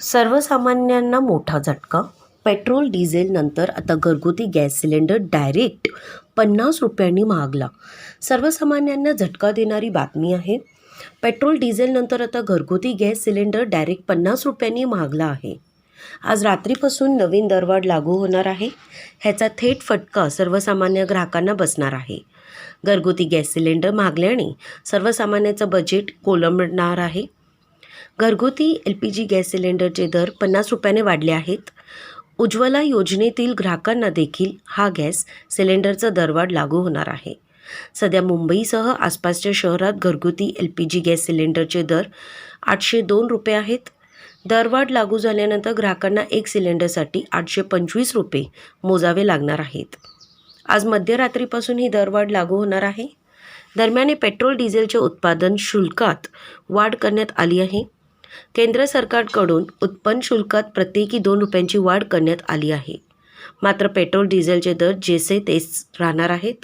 सर्वसामान्यांना मोठा झटका. पेट्रोल डिझेल नंतर आता घरगुती गॅस सिलेंडर डायरेक्ट पन्नास रुपयांनी महागला. सर्वसामान्यांना झटका देणारी बातमी आहे. पेट्रोल डिझेल नंतर आता घरगुती गॅस सिलेंडर डायरेक्ट पन्नास रुपयांनी महागला आहे. आज रात्रीपासून नवीन दरवाढ लागू होणार आहे. ह्याचा थेट फटका सर्वसामान्य ग्राहकांना बसणार आहे. घरगुती गॅस सिलेंडर महागल्याने सर्वसामान्याचं बजेट कोलमडणार आहे. घरगुती एल पी जी गॅस सिलेंडरचे दर पन्नास रुपयाने वाढले आहेत. उज्ज्वला योजनेतील ग्राहकांना देखील हा गॅस सिलेंडरचा दरवाढ लागू होणार आहे. सध्या मुंबईसह आसपासच्या शहरात घरगुती एल पी जी गॅस सिलेंडरचे दर आठशे दोन रुपये आहेत. दरवाढ लागू झाल्यानंतर ग्राहकांना एक सिलेंडरसाठी आठशे पंचवीस रुपये मोजावे लागणार आहेत. आज मध्यरात्रीपासून ही दरवाढ लागू होणार आहे. दरम्यान पेट्रोल डिझेलच्या उत्पादन शुल्कात वाढ करण्यात आली आहे. केंद्र सरकारकडून उत्पन्न शुल्कात प्रत्येकी दोन रुपयांची वाढ करण्यात आली आहे. मात्र पेट्रोल डिझेलचे दर जेसे तेच राहणार आहेत.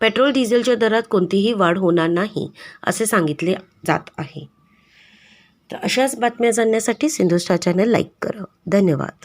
पेट्रोल डिझेलच्या दरात कोणतीही वाढ होणार नाही असे सांगितले जात आहे. तर अशाच बातम्या जाणण्यासाठी सिंधुस्टार चॅनल लाईक करा. धन्यवाद.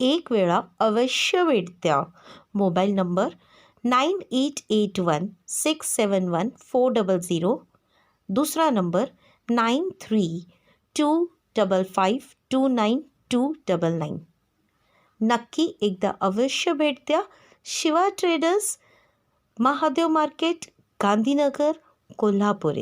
एक वेळा अवश्य भेट द्या. Mobile number nine eight eight one six seven one four double zero. दुसरा number nine three two double five two nine two double nine. नक्की एकदा अवश्य भेट द्या. Shiva traders Mahadev market Gandhinagar, Kolhapur